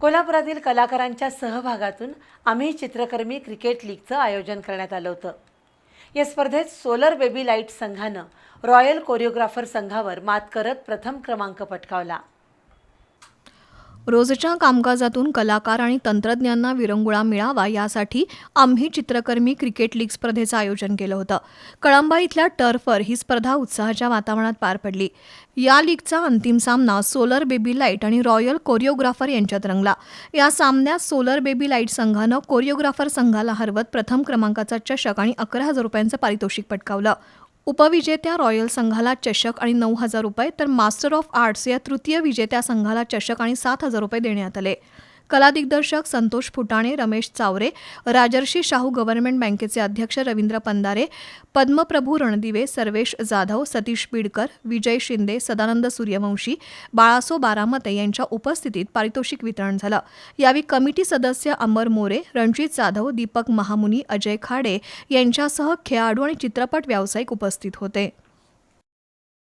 कोल्हापुरातील कलाकारांच्या सहभागातून आम्ही चित्रकर्मी क्रिकेट लीगचं आयोजन करण्यात आलं होतं. या स्पर्धेत सोलर बेबी लाइट संघानं रॉयल कोरिओग्राफर संघावर मात करत प्रथम क्रमांक पटकावला. रोजच्या कामकाजातून कलाकार आणि तंत्रज्ञांना विरंगुळा मिळावा यासाठी आम्ही चित्रकर्मी क्रिकेट लीग स्पर्धेचं आयोजन केलं होतं. कळंबा इथल्या टर्फवर ही स्पर्धा उत्साहाच्या वातावरणात पार पडली. या लीगचा अंतिम सामना सोलर बेबी लाइट आणि रॉयल कोरिओग्राफर यांच्यात रंगला. या सामन्यात सोलर बेबी लाइट संघानं कोरिओग्राफर संघाला हरवत प्रथम क्रमांकाचा चषक आणि अकरा हजार रुपयांचं पारितोषिक पटकावलं. उपविजेत्या रॉयल संघाला चषक आणि नऊ हजार रुपये तर मास्टर ऑफ आर्ट्स या तृतीय विजेत्या संघाला चषक आणि सात हजार रुपये देण्यात आले. कला दिग्दर्शक संतोष फुटाणे रमेश चावरे राजर्षी शाहू गव्हर्नमेंट बँकेचे अध्यक्ष रवींद्र पंदारे पद्मप्रभू रणदिवे सर्वेश जाधव सतीश बीडकर विजय शिंदे सदानंद सूर्यवंशी बाळासो बारामते यांच्या उपस्थितीत पारितोषिक वितरण झालं. यावेळी कमिटी सदस्य अमर मोरे रणजित जाधव दीपक महामुनी अजय खाडे यांच्यासह खेळाडू आणि चित्रपट व्यावसायिक उपस्थित होते.